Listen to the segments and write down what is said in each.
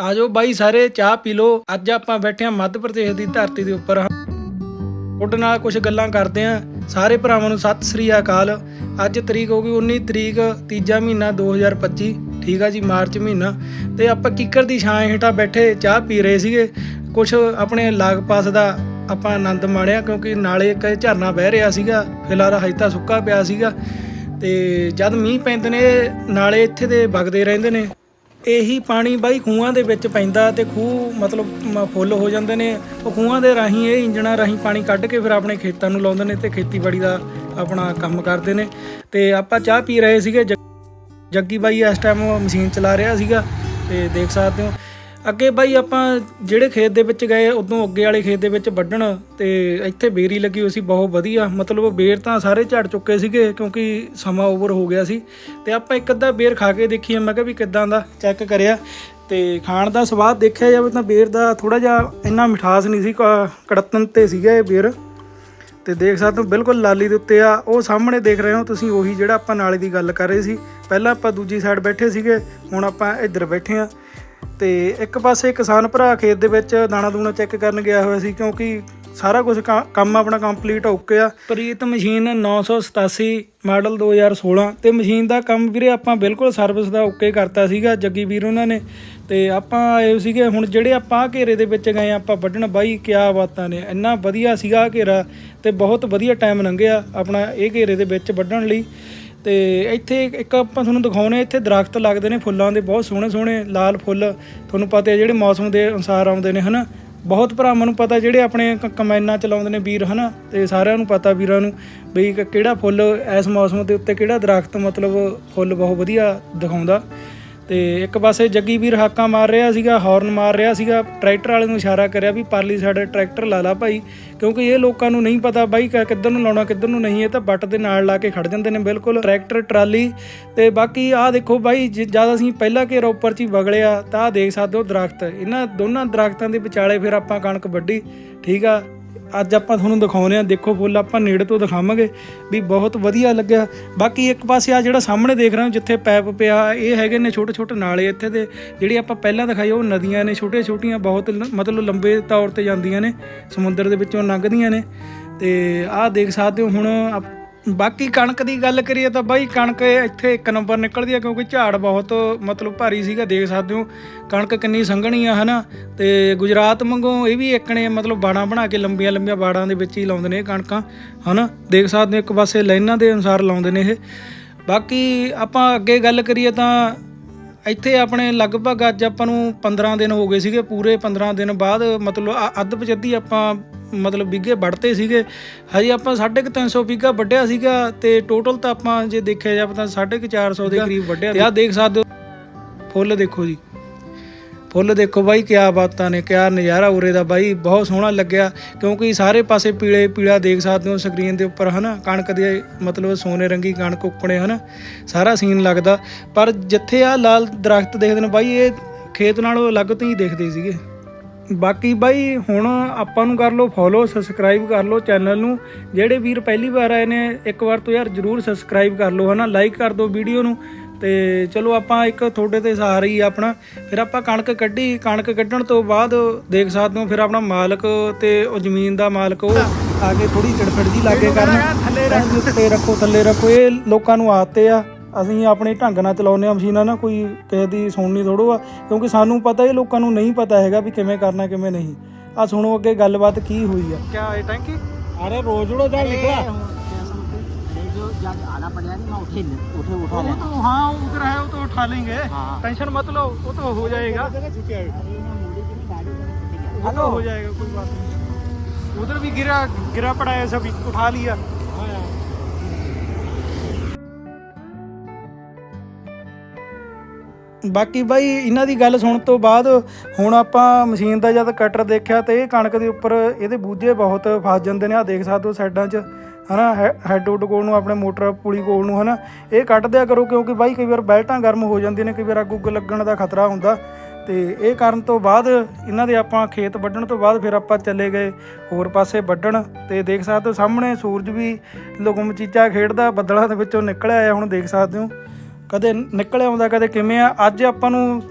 ਆਜੋ ਬਾਈ, ਸਾਰੇ ਚਾਹ ਪੀ ਲਓ। ਅੱਜ ਆਪਾਂ ਬੈਠੇ ਹਾਂ ਮੱਧ ਪ੍ਰਦੇਸ਼ ਦੀ ਧਰਤੀ ਦੇ ਉੱਪਰ। ਤੁਹਾਡੇ ਨਾਲ ਕੁਝ ਗੱਲਾਂ ਕਰਦੇ ਆਂ ਸਾਰੇ ਭਰਾਵਾਂ ਨੂੰ ਸਤਿ ਸ੍ਰੀ ਅਕਾਲ। ਅੱਜ ਤਰੀਕ ਹੋ ਗਈ 19 ਤਰੀਕ, ਤੀਜਾ ਮਹੀਨਾ 2025 ਠੀਕ ਆ ਜੀ, ਮਾਰਚ ਮਹੀਨਾ। ਤੇ ਆਪਾਂ ਕਿੱਕਰ ਦੀ ਛਾਂ ਹੇਠਾਂ ਬੈਠੇ ਚਾਹ ਪੀ ਰਹੇ ਸੀਗੇ। ਕੁਝ ਆਪਣੇ ਲਾਗ ਪਾਸ ਦਾ ਆਪਾਂ ਆਨੰਦ ਮਾਣਿਆ ਕਿਉਂਕਿ ਨਾਲੇ ਇੱਕ ਝਰਨਾ ਵਹਿ ਰਿਹਾ ਸੀਗਾ। ਫਿਲਹਾਲ ਹਜੇ ਤਾਂ ਸੁੱਕਾ ਪਿਆ ਸੀਗਾ। ਤੇ ਜਦ ਮੀਂਹ ਪੈਂਦੇ ਨੇ, ਨਾਲੇ ਇੱਥੇ ਦੇ ਵਗਦੇ ਰਹਿੰਦੇ ਨੇ। ਇਹੀ ਪਾਣੀ ਬਾਈ ਖੂਹਾਂ ਦੇ ਵਿੱਚ ਪੈਂਦਾ ਤੇ ਖੂਹ ਮਤਲਬ ਫੁੱਲ ਹੋ ਜਾਂਦੇ ਨੇ। ਉਹ ਖੂਹਾਂ ਦੇ ਰਾਹੀਂ ਇਹ ਇੰਜਣਾਂ ਰਾਹੀਂ ਪਾਣੀ ਕੱਢ ਕੇ ਫਿਰ ਆਪਣੇ ਖੇਤਾਂ ਨੂੰ ਲਾਉਂਦੇ ਨੇ ਤੇ ਖੇਤੀਬਾੜੀ ਦਾ ਆਪਣਾ ਕੰਮ ਕਰਦੇ ਨੇ। ਤੇ ਆਪਾਂ ਚਾਹ ਪੀ ਰਹੇ ਸੀਗੇ। ਜੱਗ- ਜੱਗੀ ਬਾਈ ਇਸ ਟਾਈਮ ਮਸ਼ੀਨ ਚਲਾ ਰਿਹਾ ਸੀਗਾ ਤੇ ਦੇਖ ਸਕਦੇ ਹੋ। ਅੱਗੇ ਬਾਈ ਆਪਾਂ ਜਿਹੜੇ ਖੇਤ ਦੇ ਵਿੱਚ ਗਏ, ਉਦੋਂ ਅੱਗੇ ਵਾਲੇ ਖੇਤ ਦੇ ਵਿੱਚ ਵੱਢਣ ਤੇ ਇੱਥੇ ਬੇਰੀ ਲੱਗੀ ਹੋਈ ਸੀ, ਬਹੁਤ ਵਧੀਆ। ਮਤਲਬ ਬੇਰ ਤਾਂ ਸਾਰੇ ਝੜ ਚੁੱਕੇ ਸੀਗੇ, ਕਿਉਂਕਿ ਸਮਾਂ ਓਵਰ ਹੋ ਗਿਆ ਸੀ। ਤੇ ਆਪਾਂ ਇੱਕ ਅੱਧਾ ਬੇਰ ਖਾ ਕੇ ਦੇਖੀਏ, ਮੈਂ ਕਿਹਾ ਵੀ ਕਿੱਦਾਂ ਦਾ ਚੈੱਕ ਕਰਿਆ। ਤੇ ਖਾਣ ਦਾ ਸਵਾਦ ਦੇਖਿਆ ਜਾਵੇ ਤਾਂ ਬੇਰ ਦਾ ਥੋੜਾ ਜਿਹਾ ਇੰਨਾ ਮਿਠਾਸ ਨਹੀਂ ਸੀ, ਕ- ਕੜਤਨ ਤੇ ਸੀਗਾ ਇਹ ਬੇਰ। ਤੇ ਦੇਖ ਸਕਦੇ ਹੋ, ਬਿਲਕੁਲ ਲਾਲੀ ਦੇ ਉੱਤੇ ਆ। ਉਹ ਸਾਹਮਣੇ ਦੇਖ ਰਹੇ ਹੋ ਤੁਸੀਂ, ਉਹੀ ਜਿਹੜਾ ਆਪਾਂ ਨਾਲੇ ਦੀ ਗੱਲ ਕਰ ਰਹੇ ਸੀ। ਪਹਿਲਾਂ ਆਪਾਂ ਦੂਜੀ ਸਾਈਡ ਬੈਠੇ ਸੀਗੇ, ਹੁਣ ਆਪਾਂ ਇੱਧਰ ਬੈਠੇ ਆ ਤੇ ਇੱਕ ਪਾਸੇ ਕਿਸਾਨ ਭਰਾ ਖੇਤ ਦੇ ਵਿੱਚ ਦਾਣਾ ਦੂਣਾ ਚੈੱਕ ਕਰਨ ਗਿਆ ਹੋਇਆ ਸੀ ਕਿਉਂਕਿ ਸਾਰਾ ਕੁਝ ਕੰਮ ਆਪਣਾ ਕੰਪਲੀਟ ਹੋ ਗਿਆ ਪ੍ਰੀਤ ਮਸ਼ੀਨ 987 ਮਾਡਲ 2016 ਤੇ ਮਸ਼ੀਨ ਦਾ ਕੰਮ ਵੀਰੇ ਆਪਾਂ ਬਿਲਕੁਲ ਸਰਵਿਸ ਦਾ ਓਕੇ ਕਰਤਾ ਸੀਗਾ, ਜੱਗੀ ਵੀਰ ਉਹਨਾਂ ਨੇ। ਤੇ ਆਪਾਂ ਆਏ ਸੀਗੇ, ਹੁਣ ਜਿਹੜੇ ਆਪਾਂ ਆਹ ਘੇਰੇ ਦੇ ਵਿੱਚ ਗਏ ਆਪਾਂ ਵੱਢਣ ਬਾਈ, ਕਿਆ ਬਾਤਾਂ ਨੇ। ਇੰਨਾ ਵਧੀਆ ਸੀਗਾ ਆਹ ਘੇਰਾ ਤੇ ਬਹੁਤ ਵਧੀਆ ਟਾਈਮ ਲੰਘਿਆ ਆਪਣਾ ਇਹ ਘੇਰੇ ਦੇ ਵਿੱਚ ਵੱਢਣ ਲਈ। ਤੇ ਇੱਥੇ ਇੱਕ ਆਪਾਂ ਤੁਹਾਨੂੰ ਦਿਖਾਉਣੇ ਇੱਥੇ ਦਰਖਤ ਲੱਗਦੇ ਨੇ ਫੁੱਲਾਂ ਦੇ, ਬਹੁਤ ਸੋਹਣੇ ਸੋਹਣੇ ਲਾਲ ਫੁੱਲ। ਤੁਹਾਨੂੰ ਪਤਾ ਹੈ ਜਿਹੜੇ ਮੌਸਮ ਦੇ ਅਨੁਸਾਰ ਆਉਂਦੇ ਨੇ, ਹਨਾ? ਬਹੁਤ ਭਰਾਵਾਂ ਨੂੰ ਪਤਾ, ਜਿਹੜੇ ਆਪਣੇ ਕ- ਕਮੈਨਾਂ ਚਲਾਉਂਦੇ ਨੇ ਵੀਰ, ਹਨਾ? ਤੇ ਸਾਰਿਆਂ ਨੂੰ ਪਤਾ ਵੀਰਾਂ ਨੂੰ ਬਈ ਕਿਹੜਾ ਫੁੱਲ ਇਸ ਮੌਸਮ ਦੇ ਉੱਤੇ, ਕਿਹੜਾ ਦਰਖਤ ਮਤਲਬ ਫੁੱਲ ਬਹੁਤ ਵਧੀਆ ਦਿਖਾਉਂਦਾ। ਤੇ ਇੱਕ ਪਾਸੇ ਜੱਗੀ ਵੀਰ ਹਾਕਾਂ ਮਾਰ ਰਿਹਾ ਸੀਗਾ ਹਾਰਨ ਮਾਰ ਰਿਹਾ ਸੀਗਾ ਟਰੈਕਟਰ ਵਾਲੇ ਨੂੰ ਇਸ਼ਾਰਾ ਕਰਿਆ ਵੀ ਪਰਲੀ ਸਾਡੇ ਟਰੈਕਟਰ ਲਾ ਲਾ ਭਾਈ, ਕਿਉਂਕਿ ਇਹ ਲੋਕਾਂ ਨੂੰ ਨਹੀਂ ਪਤਾ ਬਾਈ ਕਿ, ਕਿੱਧਰ ਨੂੰ ਲਾਉਣਾ, ਕਿੱਧਰ ਨੂੰ ਨਹੀਂ, ਇਹ ਤਾਂ ਬੱਟ ਦੇ ਨਾਲ ਲਾ ਕੇ ਖੜ ਜਾਂਦੇ ਨੇ, ਬਿਲਕੁਲ ਟਰੈਕਟਰ ਟਰਾਲੀ ਤੇ ਬਾਕੀ ਆਹ ਦੇਖੋ ਬਾਈ ਜਦ ਅਸੀਂ ਪਹਿਲਾ ਘੇਰਾ ਉੱਪਰ ਚ ਹੀ ਵਗਲਿਆ, ਤਾਂ ਆਹ ਦੇਖ ਸਕਦੇ ਹੋ ਦਰਖਤ, ਇਹਨਾਂ ਦੋਨਾਂ ਦਰਖਤਾਂ ਦੇ ਵਿਚਾਲੇ ਫਿਰ ਆਪਾਂ ਕਣਕ ਵੱਢੀ, ਠੀਕ ਆ ਅੱਜ ਆਪਾਂ ਤੁਹਾਨੂੰ ਦਿਖਾਉਂਦੇ ਆ ਦੇਖੋ ਫੁੱਲ ਆਪਾਂ ਨੇੜੇ ਤੋਂ ਦਿਖਾਵਾਂਗੇ ਵੀ ਬਹੁਤ ਵਧੀਆ ਲੱਗਿਆ। ਬਾਕੀ ਇੱਕ ਪਾਸੇ ਆ ਜਿਹੜਾ ਸਾਹਮਣੇ ਦੇਖ ਰਹੇ ਹੋ, ਜਿੱਥੇ ਪੈਪ ਪਿਆ, ਇਹ ਹੈਗੇ ਨੇ ਛੋਟੇ ਛੋਟੇ ਨਾਲੇ ਇੱਥੇ ਦੇ, ਜਿਹੜੀ ਆਪਾਂ ਪਹਿਲਾਂ ਦਿਖਾਈ, ਉਹ ਨਦੀਆਂ ਨੇ ਛੋਟੀਆਂ ਛੋਟੀਆਂ ਬਹੁਤ ਲ- ਮਤਲਬ ਲੰਬੇ ਤੌਰ ਤੇ ਜਾਂਦੀਆਂ ਨੇ, ਸਮੁੰਦਰ ਦੇ ਵਿੱਚੋਂ ਲੰਘਦੀਆਂ ਨੇ। ਤੇ ਆਹ ਦੇਖ ਸਕਦੇ ਹੋ, ਹੁਣ ਆਪ- ਬਾਕੀ ਕਣਕ ਦੀ ਗੱਲ ਕਰੀਏ ਤਾਂ ਬਾਈ ਕਣਕ ਇੱਥੇ ਇੱਕ ਨੰਬਰ ਨਿਕਲਦੀ ਆ ਕਿਉਂਕਿ ਝਾੜ ਬਹੁਤ ਮਤਲਬ ਭਾਰੀ ਸੀਗਾ, ਦੇਖ ਸਕਦੇ ਹੋ। ਕਣਕ ਕਿੰਨੀ ਸੰਘਣੀ ਆ, ਹਨਾ? ਤੇ ਗੁਜਰਾਤ ਵਾਂਗੂ ਇਹ ਵੀ ਇੱਕ ਨੇ ਮਤਲਬ ਬਾੜਾਂ ਬਣਾ ਕੇ ਲੰਬੀਆਂ ਲੰਬੀਆਂ ਬਾੜਾਂ ਦੇ ਵਿੱਚ ਹੀ ਲਾਉਂਦੇ ਨੇ ਇਹ ਕਣਕਾਂ, ਹਨਾ? ਦੇਖ ਸਕਦੇ ਹੋ, ਇੱਕ ਪਾਸੇ ਲਾਈਨਾਂ ਦੇ ਅਨੁਸਾਰ ਲਾਉਂਦੇ ਨੇ ਇਹ। ਬਾਕੀ ਆਪਾਂ ਅੱਗੇ ਗੱਲ ਕਰੀਏ ਤਾਂ ਇੱਥੇ ਆਪਣੇ ਲਗਭਗ ਅੱਜ ਆਪਾਂ ਨੂੰ 15 ਦਿਨ ਹੋ ਗਏ ਸੀਗੇ, ਪੂਰੇ 15 ਦਿਨ ਬਾਅਦ ਮਤਲਬ ਅ- ਅੱਧ ਪਚੱਦੀ ਆਪਾਂ ਮਤਲਬ ਵਿਗੇ ਵੱਢਤੇ ਸੀਗੇ। ਹਜੇ ਆਪਾਂ 350 ਵਿਗਾ ਵੱਢਿਆ ਸੀਗਾ ਤੇ ਟੋਟਲ ਤਾਂ ਆਪਾਂ ਜੇ ਦੇਖਿਆ ਜਾਵੇ ਤਾਂ 450 ਦੇ ਕਰੀਬ ਵੱਢਿਆ ਤੇ ਆਹ ਦੇਖ ਸਕਦੇ ਹੋ। ਫੁੱਲ ਦੇਖੋ ਜੀ। ਫੁੱਲ ਦੇਖੋ ਬਾਈ ਕਿਆ ਬਾਤਾਂ ਨੇ ਕਿਆ ਨਜ਼ਾਰਾ ਉਰੇ ਦਾ ਬਾਈ ਬਹੁਤ ਸੋਹਣਾ ਲੱਗਿਆ। ਕਿਉਂਕਿ ਸਾਰੇ ਪਾਸੇ ਪੀਲੇ ਪੀਲਾ ਦੇਖ ਸਕਦੇ ਹੋ ਸਕਰੀਨ ਦੇ ਉੱਪਰ ਹਨਾ? ਕਣਕ ਦੇ ਮਤਲਬ ਸੋਨੇ ਰੰਗੀ ਕਣਕ ਉੱਕਣੇ ਹਨਾ? ਸਾਰਾ ਸੀਨ ਲੱਗਦਾ। ਪਰ ਜਿੱਥੇ ਆ ਲਾਲ ਦਰਖਤ ਦੇਖਦੇ ਨੇ ਬਾਈ ਇਹ ਖੇਤ ਨਾਲੋਂ ਅਲੱਗ ਤੋਂ ਹੀ ਦਿਖਦੇ ਸੀਗੇ। ਬਾਕੀ ਬਾਈ ਹੁਣ ਆਪਾਂ ਨੂੰ ਕਰ ਲਓ ਫੋਲੋ ਸਬਸਕ੍ਰਾਈਬ ਕਰ ਲਓ ਚੈਨਲ ਨੂੰ। ਜਿਹੜੇ ਵੀਰ ਪਹਿਲੀ ਵਾਰ ਆਏ ਨੇ ਇੱਕ ਵਾਰ ਤੋਂ ਯਾਰ ਜਰੂਰ ਸਬਸਕ੍ਰਾਈਬ ਕਰ ਲਓ ਹਨਾ? ਲਾਈਕ ਕਰ ਦਿਓ ਵੀਡੀਓ ਨੂੰ। ਤੇ ਚਲੋ ਆਪਾਂ ਇੱਕ ਤੁਹਾਡੇ ਤੇ ਸਹਾਰਾ ਹੀ ਆਪਣਾ। ਫਿਰ ਆਪਾਂ ਕਣਕ ਕੱਢੀ। ਕਣਕ ਕੱਢਣ ਤੋਂ ਬਾਅਦ ਦੇਖ ਸਕਦੇ ਹੋ ਫਿਰ ਆਪਣਾ ਮਾਲਕ ਤੇ ਉਹ ਜ਼ਮੀਨ ਦਾ ਮਾਲਕ ਉਹ ਆ ਕੇ ਥੋੜੀ ਚੜਫੜ ਜੀ ਲਾਗੇ ਕਰਨ। ਥੱਲੇ ਰੱਖੋ ਥੱਲੇ ਰੱਖੋ। ਇਹ ਲੋਕਾਂ ਨੂੰ ਆਦਤੇ ਆ। ਅਸੀਂ ਆਪਣੇ ਢੰਗ ਨਾਲ ਚਲਾਉਂਦੇ ਆ ਮਸ਼ੀਨਾਂ ਨਾ ਕੋਈ ਕਿਸੇ ਦੀ ਸੁਣਨੀ ਥੋੜੋ ਆ ਕਿਉਂਕਿ ਸਾਨੂੰ ਪਤਾ ਇਹ ਲੋਕਾਂ ਨੂੰ ਨਹੀਂ ਪਤਾ ਹੈਗਾ ਵੀ ਕਿਵੇਂ ਕਰਨਾ ਕਿਵੇਂ ਨਹੀਂ ਆ ਸੁਣੋ ਅੱਗੇ ਗੱਲਬਾਤ ਕੀ ਹੋਈ ਆ ਕਿਆ ਇਹ ਟੈਂਕੀ अरे रोजड़ो जाल निकला जो जब आना पड़ेगा नहीं मैं उठे उठे उठा वो लेना तो हाँ उधर है वो तो उठा लेंगे हाँ। टेंशन मत लो वो तो हो जाएगा वो तो हो जाएगा कोई बात नहीं उधर भी गिरा गिरा पड़ा है सभी उठा लिया ਬਾਕੀ ਬਾਈ, ਇਹਨਾਂ ਦੀ ਗੱਲ ਸੁਣਨ ਤੋਂ ਬਾਅਦ ਹੁਣ ਆਪਾਂ ਮਸ਼ੀਨ ਦਾ ਜਦ ਕਟਰ ਦੇਖਿਆ ਤੇ ਇਹ ਕਣਕ ਦੇ ਉੱਪਰ ਇਹਦੇ ਬੂਝੇ ਬਹੁਤ ਫਸ ਜਾਂਦੇ ਨੇ ਆ ਦੇਖ ਸਕਦੇ ਹੋ ਸਾਈਡਾਂ 'ਚ, ਹਨਾ ਹੈਡ ਉੱਡ ਕੋਲ ਨੂੰ, ਆਪਣੇ ਮੋਟਰ ਪੁਲੀ ਕੋਲ ਨੂੰ, ਹਨਾ, ਇਹ ਕੱਢ ਦਿਆ ਕਰੋ ਕਿਉਂਕਿ ਬਾਈ ਕਈ ਵਾਰ ਬੈਲਟਾਂ ਗਰਮ ਹੋ ਜਾਂਦੀਆਂ ਨੇ, ਕਈ ਵਾਰ ਅੱਗ ਉੱਗ ਲੱਗਣ ਦਾ ਖਤਰਾ ਹੁੰਦਾ ਤੇ ਇਹ ਕਰਨ ਤੋਂ ਬਾਅਦ ਇਹਨਾਂ ਦੇ ਆਪਾਂ ਖੇਤ ਵੱਢਣ ਤੋਂ ਬਾਅਦ ਫਿਰ ਆਪਾਂ ਚੱਲੇ ਗਏ ਹੋਰ ਪਾਸੇ ਵੱਢਣ ਤੇ ਦੇਖ ਸਕਦੇ ਹੋ ਸਾਹਮਣੇ ਸੂਰਜ ਵੀ ਲੁਕਮ ਖੇਡਦਾ, ਬੱਦਲਾਂ ਦੇ ਵਿੱਚੋਂ ਨਿਕਲ ਆਇਆ ਹੁਣ ਦੇਖ ਸਕਦੇ ਹੋ। ਕਦੇ ਨਿਕਲ ਆਉਂਦਾ, ਕਦੇ ਕਿਵੇਂ ਆ, ਅੱਜ ਆਪਾਂ ਨੂੰ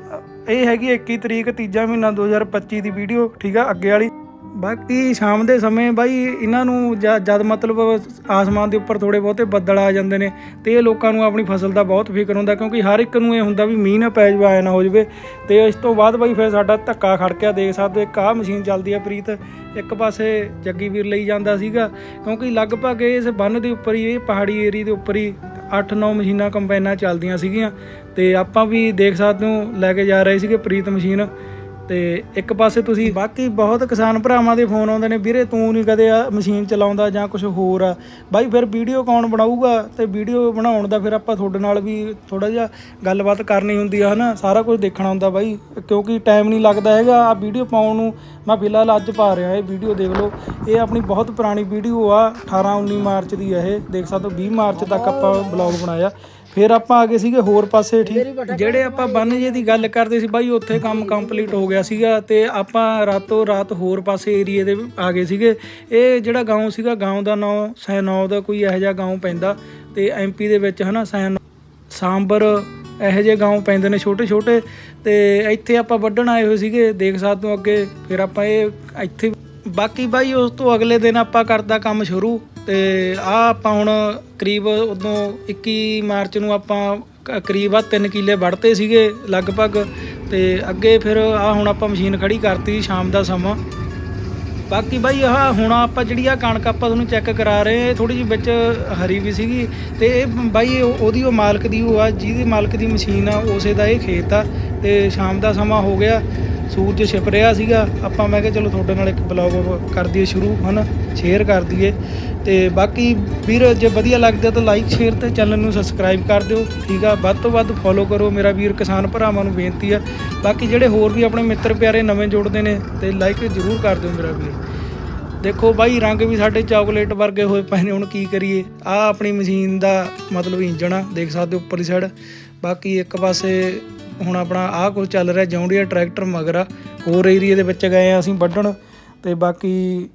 ਇਹ ਹੈਗੀ 21 ਤਰੀਕ, ਤੀਜਾ ਮਹੀਨਾ 2025 ਦੀ ਵੀਡੀਓ ਠੀਕ ਆ, ਅੱਗੇ ਵਾਲੀ। ਬਾਕੀ ਸ਼ਾਮ ਦੇ ਸਮੇਂ ਬਾਈ, ਇਹਨਾਂ ਨੂੰ ਜ- ਜਦ ਮਤਲਬ ਆਸਮਾਨ ਦੇ ਉੱਪਰ ਥੋੜੇ ਬਹੁਤੇ ਬੱਦਲ ਆ ਜਾਂਦੇ ਨੇ, ਤੇ ਇਹ ਲੋਕਾਂ ਨੂੰ ਆਪਣੀ ਫਸਲ ਦਾ ਬਹੁਤ ਫਿਕਰ ਹੁੰਦਾ, ਕਿਉਂਕਿ ਹਰ ਇੱਕ ਨੂੰ ਇਹ ਹੁੰਦਾ ਵੀ ਮੀਂਹ ਨਾ ਪੈ ਜਾਵੇ ਆਇਆ ਨਾ ਹੋ ਜਾਵੇ। ਤੇ ਇਸ ਤੋਂ ਬਾਅਦ ਬਾਈ ਫਿਰ ਸਾਡਾ ਧੱਕਾ ਖੜਕਿਆ ਦੇਖ ਸਕਦੇ ਹੋ, ਇੱਕ ਆਹ ਮਸ਼ੀਨ ਚੱਲਦੀ ਆ ਪ੍ਰੀਤ, ਇੱਕ ਪਾਸੇ ਜੱਗੀ ਵੀਰ ਲਈ ਜਾਂਦਾ ਸੀਗਾ, ਕਿਉਂਕਿ ਲਗਭਗ ਇਸ ਬੰਨ ਦੇ ਉੱਪਰ ਹੀ, ਇਹ ਪਹਾੜੀ ਏਰੀਆ ਦੇ ਉੱਪਰ ਹੀ 8-9 ਮਸ਼ੀਨਾਂ ਕੰਬਾਈਨਾਂ ਚੱਲਦੀਆਂ ਸੀਗੀਆਂ ਤੇ ਆਪਾਂ ਵੀ ਦੇਖ ਸਕਦੇ ਹੋ, ਲੈ ਕੇ ਜਾ ਰਹੇ ਸੀਗੇ ਪ੍ਰੀਤ ਮਸ਼ੀਨ। ਤੇ ਇੱਕ ਪਾਸੇ ਤੁਸੀਂ ਬਾਕੀ ਬਹੁਤ ਕਿਸਾਨ ਭਰਾਵਾਂ ਦੇ ਫੋਨ ਆਉਂਦੇ ਨੇ, ਵੀਰੇ ਤੂੰ ਨਹੀਂ ਕਦੇ ਆ ਮਸ਼ੀਨ ਚਲਾਉਂਦਾ ਜਾਂ ਕੁਝ ਹੋਰ ਆ। ਬਾਈ ਫਿਰ ਵੀਡੀਓ ਕੌਣ ਬਣਾਊਗਾ? ਤੇ ਵੀਡੀਓ ਬਣਾਉਣ ਦਾ ਫਿਰ ਆਪਾਂ ਤੁਹਾਡੇ ਨਾਲ ਵੀ ਥੋੜਾ ਜਿਹਾ ਗੱਲਬਾਤ ਕਰਨੀ ਹੁੰਦੀ ਆ, ਹਨਾ? ਸਾਰਾ ਕੁਝ ਦੇਖਣਾ ਹੁੰਦਾ ਬਾਈ, ਕਿਉਂਕਿ ਟਾਈਮ ਨਹੀਂ ਲੱਗਦਾ ਹੈਗਾ। ਆ ਵੀਡੀਓ ਪਾਉਣ ਨੂੰ ਮੈਂ ਫਿਲਹਾਲ ਅੱਜ ਪਾ ਰਿਹਾ ਇਹ ਵੀਡੀਓ, ਦੇਖ ਲਓ। ਇਹ ਆਪਣੀ ਬਹੁਤ ਪੁਰਾਣੀ ਵੀਡੀਓ ਆ 18 19 ਮਾਰਚ ਦੀ ਆ ਇਹ। ਦੇਖ ਸਕਦੇ ਹੋ 20 ਮਾਰਚ ਤੱਕ ਆਪਾਂ ਬਲੌਗ ਬਣਾਇਆ। ਫਿਰ ਆਪਾਂ ਆ ਗਏ ਸੀਗੇ ਹੋਰ ਪਾਸੇ ਠੀਕ ਜਿਹੜੇ ਆਪਾਂ ਬੰਨ ਜੇ ਦੀ ਗੱਲ ਕਰਦੇ ਸੀ ਬਾਈ ਉੱਥੇ ਕੰਮ ਕੰਪਲੀਟ ਹੋ ਗਿਆ ਸੀਗਾ ਤੇ ਆਪਾਂ ਰਾਤੋਂ ਰਾਤ ਹੋਰ ਪਾਸੇ ਏਰੀਏ ਦੇ ਆ ਗਏ ਸੀਗੇ ਇਹ ਜਿਹੜਾ گاؤں ਸੀਗਾ گاؤں ਦਾ ਨਾਮ ਸੈਨੌ ਦਾ ਕੋਈ ਇਹੋ ਜਿਹਾ گاؤں ਪੈਂਦਾ ਤੇ ਐਮਪੀ ਦੇ ਵਿੱਚ ਹਨਾ ਸੈਨ ਸਾਂਬਰ ਇਹੋ ਜਿਹੇ گاؤں ਪੈਂਦੇ ਨੇ ਛੋਟੇ ਛੋਟੇ ਤੇ ਇੱਥੇ ਆਪਾਂ ਵੱਢਣ ਆਏ ਹੋਏ ਸੀਗੇ ਦੇਖ ਸਕਦੇ ਹੋ ਅੱਗੇ ਫਿਰ ਆਪਾਂ ਇਹ ਇੱਥੇ ਬਾਕੀ ਬਾਈ ਉਸ ਤੋਂ ਅਗਲੇ ਦਿਨ ਆਪਾਂ ਕਰਦਾ ਕੰਮ ਸ਼ੁਰੂ ਤੇ ਆ ਆਪਾਂ ਹੁਣ ਕਰੀਬ ਉਦੋਂ 21 ਮਾਰਚ ਨੂੰ ਆਪਾਂ ਕਰੀਬ ਆ 3 ਕਿੱਲੇ ਵੜਤੇ ਸੀਗੇ ਲਗਭਗ, ਤੇ ਅੱਗੇ ਫਿਰ ਆ ਹੁਣ ਆਪਾਂ ਮਸ਼ੀਨ ਖੜੀ ਕਰਤੀ ਸ਼ਾਮ ਦਾ ਸਮਾਂ। ਬਾਕੀ ਬਾਈ ਆਹ ਹੁਣ ਆਪਾਂ ਜਿਹੜੀ ਆ ਕਣਕ ਆਪਾਂ ਤੁਹਾਨੂੰ ਚੈੱਕ ਕਰਾ ਰਹੇ ਥੋੜੀ ਜਿਹੀ ਵਿੱਚ ਹਰੀ ਵੀ ਸੀਗੀ, ਤੇ ਇਹ ਬਾਈ ਉਹਦੀ ਉਹ ਮਾਲਕ ਦੀ ਉਹ ਆ, ਜਿਹਦੇ ਮਾਲਕ ਦੀ ਮਸ਼ੀਨ ਆ, ਉਸੇ ਦਾ ਇਹ ਖੇਤ ਆ, ਤੇ ਸ਼ਾਮ ਦਾ ਸਮਾਂ ਹੋ ਗਿਆ। ਸੂਰਜ ਛਿਪ ਰਿਹਾ ਸੀਗਾ, ਆਪਾਂ ਮੈਂ ਕਿਹਾ ਚਲੋ ਤੁਹਾਡੇ ਨਾਲ ਇੱਕ ਬਲੌਗ ਕਰ ਦਈਏ ਸ਼ੁਰੂ, ਹਨਾ ਸ਼ੇਅਰ ਕਰ ਦਈਏ। ਤੇ ਬਾਕੀ ਵੀਰ, ਜੇ ਵਧੀਆ ਲੱਗਦਾ ਤਾਂ ਲਾਈਕ ਸ਼ੇਅਰ ਤੇ ਚੈਨਲ ਨੂੰ ਸਬਸਕ੍ਰਾਈਬ ਕਰ ਦਿਓ, ਠੀਕ ਆ? ਵੱਧ ਤੋਂ ਵੱਧ ਫੋਲੋ ਕਰੋ, ਮੇਰਾ ਵੀਰ ਕਿਸਾਨ ਭਰਾਵਾਂ ਨੂੰ ਬੇਨਤੀ ਆ। ਬਾਕੀ ਜਿਹੜੇ ਹੋਰ ਵੀ ਆਪਣੇ ਮਿੱਤਰ ਪਿਆਰੇ ਨਵੇਂ ਜੁੜਦੇ ਨੇ, ਤੇ ਲਾਈਕ ਜ਼ਰੂਰ ਕਰ ਦਿਓ ਮੇਰਾ ਵੀਰ। ਦੇਖੋ ਬਾਈ, ਰੰਗ ਵੀ ਸਾਡੇ ਚਾਕਲੇਟ ਵਰਗੇ ਹੋਏ ਪਏ ਨੇ, ਹੁਣ ਕੀ ਕਰੀਏ? ਆ ਆਪਣੀ ਮਸ਼ੀਨ ਦਾ ਮਤਲਬ ਇੰਜਣ ਆ, ਦੇਖ ਸਕਦੇ ਹੋ ਉੱਪਰਲੀ ਸਾਈਡ ਬਾਕੀ ਇੱਕ ਪਾਸੇ ਹੁਣ ਆਪਣਾ ਆਹ ਕੁਝ ਚੱਲ ਰਿਹਾ ਜੌਂਡੀਆ ਟਰੈਕਟਰ ਮਗਰ ਹੋਰ ਏਰੀਆ ਦੇ ਵਿੱਚ ਗਏ ਆ ਅਸੀਂ ਵੱਢਣ, ਤੇ ਬਾਕੀ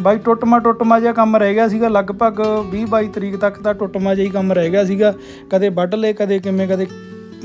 ਬਾਈ ਟੁੱਟਮਾ ਟੁੱਟਮਾ ਜਿਹਾ ਕੰਮ ਰਹਿ ਗਿਆ ਸੀਗਾ, ਲਗਭਗ 20 22 ਤਰੀਕ ਤੱਕ ਤਾਂ ਟੁੱਟਮਾ ਜਿਹਾ ਹੀ ਕੰਮ ਰਹਿ ਗਿਆ ਸੀਗਾ, ਕਦੇ ਵੱਢ ਲਏ, ਕਦੇ ਕਿਵੇਂ, ਕਦੇ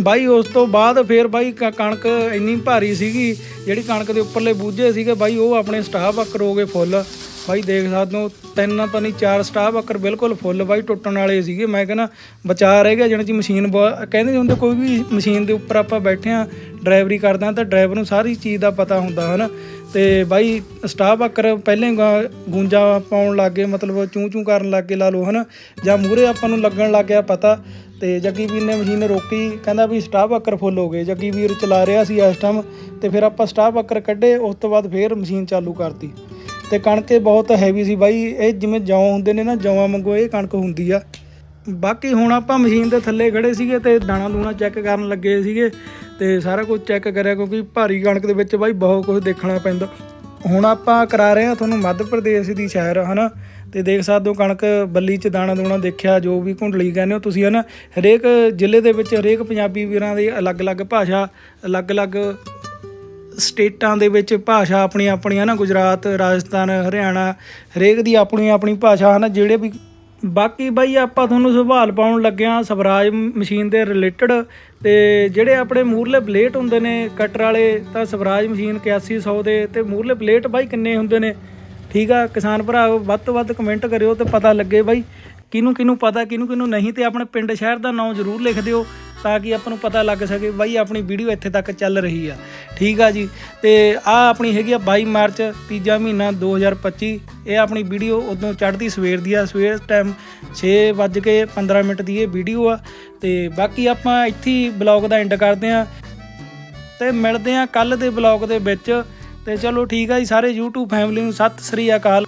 ਬਾਈ, ਉਸ ਤੋਂ ਬਾਅਦ ਫੇਰ ਬਾਈ ਕ- ਕਣਕ ਇੰਨੀ ਭਾਰੀ ਸੀਗੀ, ਜਿਹੜੀ ਕਣਕ ਦੇ ਉੱਪਰਲੇ ਬੂਝੇ ਸੀਗੇ, ਬਾਈ ਉਹ ਆਪਣੇ ਸਟਾਫ ਅੱਕਰ ਹੋ ਗਏ ਫੁੱਲ। ਬਾਈ ਦੇਖ ਸਕਦੇ ਹੋ, ਤਿੰਨ ਤਾਂ ਨਹੀਂ, ਚਾਰ ਸਟਾਫ ਅੱਕਰ ਬਿਲਕੁਲ ਫੁੱਲ ਬਾਈ ਟੁੱਟਣ ਵਾਲੇ ਸੀਗੇ। ਮੈਂ ਕਹਿੰਦਾ, ਬਚਾ ਰਹਿ ਗਿਆ ਜਿਹਨਾਂ ਚ ਮਸ਼ੀਨ ਬਹੁਤ- ਕਹਿੰਦੇ ਹੁੰਦੇ, ਕੋਈ ਵੀ ਮਸ਼ੀਨ ਦੇ ਉੱਪਰ ਆਪਾਂ ਬੈਠੇ ਆ ਡਰਾਈਵਰੀ ਕਰਦੇ ਆ ਤਾਂ ਡਰਾਈਵਰ ਨੂੰ ਸਾਰੀ ਚੀਜ਼ ਦਾ ਪਤਾ ਹੁੰਦਾ, ਹਨਾ? ਤੇ ਬਾਈ ਸਟਾਫ ਅੱਕਰ ਪਹਿਲੇ ਗਾ- ਗੂੰਜਾ ਪਾਉਣ ਲੱਗੇ ਮਤਲਬ ਚੂੰ ਚੂੰ ਕਰਨ ਲੱਗੇ ਲਾ ਲਓ, ਹਨਾ? ਜਾਂ ਮੂਰੇ ਆਪਾਂ ਨੂੰ ਲੱਗਣ ਲੱਗ ਗਿਆ ਪਤਾ ਤੇ ਜੱਗੀ ਵੀਰ ਨੇ ਮਸ਼ੀਨ ਰੋਕੀ, ਕਹਿੰਦਾ ਵੀ ਸਟਾਪ ਅੱਕਰ ਫੁੱਲ ਹੋ ਗਏ। ਜੱਗੀ ਵੀਰ ਚਲਾ ਰਿਹਾ ਸੀ ਇਸ ਟਾਈਮ ਤੇ ਫਿਰ ਆਪਾਂ ਸਟਾਫ ਅੱਕਰ ਕੱਢੇ, ਉਸ ਤੋਂ ਬਾਅਦ ਫਿਰ ਮਸ਼ੀਨ ਚਾਲੂ ਕਰਤੀ। ਤੇ ਕਣਕੇ ਬਹੁਤ ਹੈਵੀ ਸੀ ਬਾਈ, ਇਹ ਜਿਵੇਂ ਜੌਂ ਹੁੰਦੇ ਨੇ ਨਾ, ਜੌਆਂ ਵਾਂਗੂ ਇਹ ਕਣਕ ਹੁੰਦੀ ਆ। ਬਾਕੀ ਹੁਣ ਆਪਾਂ ਮਸ਼ੀਨ ਦੇ ਥੱਲੇ ਖੜੇ ਸੀਗੇ ਤੇ ਦਾਣਾ ਦੂਣਾ ਚੈੱਕ ਕਰਨ ਲੱਗੇ ਸੀਗੇ ਤੇ ਸਾਰਾ ਕੁਝ ਚੈੱਕ ਕਰਿਆ ਕਿਉਂਕਿ ਭਾਰੀ ਕਣਕ ਦੇ ਵਿੱਚ ਬਾਈ ਬਹੁਤ ਕੁਝ ਦੇਖਣਾ ਪੈਂਦਾ। ਹੁਣ ਆਪਾਂ ਕਰਾ ਰਹੇ ਹਾਂ ਤੁਹਾਨੂੰ ਮੱਧ ਪ੍ਰਦੇਸ਼ ਦੀ ਸ਼ਹਿਰ ਹਨਾ? ਤੇ ਦੇਖ ਸਕਦੇ ਹੋ ਕਣਕ ਬੱਲੀ ਚ ਦਾਣਾ ਦੂਣਾ ਦੇਖਿਆ, ਜੋ ਵੀ ਕੁੰਡਲੀ ਕਹਿੰਦੇ ਹੋ ਤੁਸੀਂ, ਹਨਾ? ਹਰੇਕ ਜ਼ਿਲ੍ਹੇ ਦੇ ਵਿੱਚ ਹਰੇਕ ਪੰਜਾਬੀ ਵੀਰਾਂ ਦੀ ਅਲੱਗ-ਅਲੱਗ ਭਾਸ਼ਾ, ਅਲੱਗ-ਅਲੱਗ ਸਟੇਟਾਂ ਦੇ ਵਿੱਚ ਭਾਸ਼ਾ ਆਪਣੀ ਆਪਣੀ ਹੈ ਨਾ ਗੁਜਰਾਤ, ਰਾਜਸਥਾਨ, ਹਰਿਆਣਾ, ਹਰੇਕ ਦੀ ਆਪਣੀ ਆਪਣੀ ਭਾਸ਼ਾ ਹੈ ਨਾ ਜਿਹੜੇ ਵੀ ਬਾਕੀ ਬਾਈ ਆਪਾਂ ਤੁਹਾਨੂੰ ਸਵਾਲ ਪਾਉਣ ਲੱਗਿਆ ਸਵਰਾਜ ਮਸ਼ੀਨ ਦੇ ਰਿਲੇਟਡ ਤੇ ਜਿਹੜੇ ਆਪਣੇ ਮੂਰਲੇ ਬਲੇਟ ਹੁੰਦੇ ਨੇ ਕਟਰ ਵਾਲੇ, ਤਾਂ ਸਵਰਾਜ ਮਸ਼ੀਨ 8100 ਦੇ ਤੇ ਮੂਰਲੇ ਬਲੇਟ ਬਾਈ ਕਿੰਨੇ ਹੁੰਦੇ ਨੇ? ਠੀਕ ਆ, ਕਿਸਾਨ ਭਰਾ, ਵੱਧ ਤੋਂ ਵੱਧ ਕਮੈਂਟ ਕਰਿਓ ਤੇ ਪਤਾ ਲੱਗੇ ਬਾਈ ਕਿਹਨੂੰ ਕਿਹਨੂੰ ਪਤਾ, ਕਿਹਨੂੰ ਕਿਹਨੂੰ ਨਹੀਂ ਤੇ ਆਪਣੇ ਪਿੰਡ ਸ਼ਹਿਰ ਦਾ ਨਾਮ ਜ਼ਰੂਰ ਲਿਖ ਦਿਓ। ਤਾਂ ਕਿ ਆਪਾਂ ਨੂੰ ਪਤਾ ਲੱਗ ਸਕੇ ਬਾਈ ਆਪਣੀ ਵੀਡੀਓ ਇੱਥੇ ਤੱਕ ਚੱਲ ਰਹੀ ਆ। ਠੀਕ ਆ ਜੀ? ਤੇ ਆ ਆਪਣੀ ਹੈਗੀ ਆ 22 ਮਾਰਚ ਤੀਜਾ ਮਹੀਨਾ 2025 ਇਹ ਆਪਣੀ ਵੀਡੀਓ ਉਦੋਂ ਚੜ੍ਹਦੀ ਸਵੇਰ ਦੀ ਆ। ਸਵੇਰ ਟਾਈਮ 6:15 ਮਿੰਟ ਦੀ ਇਹ ਵੀਡੀਓ ਆ। ਤੇ ਬਾਕੀ ਆਪਾਂ ਇੱਥੇ ਹੀ ਬਲੌਗ ਦਾ ਐਂਡ ਕਰਦੇ ਆ। ਤੇ ਮਿਲਦੇ ਆ ਕੱਲ ਦੇ ਬਲੌਗ ਦੇ ਵਿੱਚ। ਤੇ ਚਲੋ ਠੀਕ ਆ ਜੀ, ਸਾਰੇ YouTube ਫੈਮਿਲੀ ਨੂੰ ਸਤਿ ਸ੍ਰੀ ਅਕਾਲ।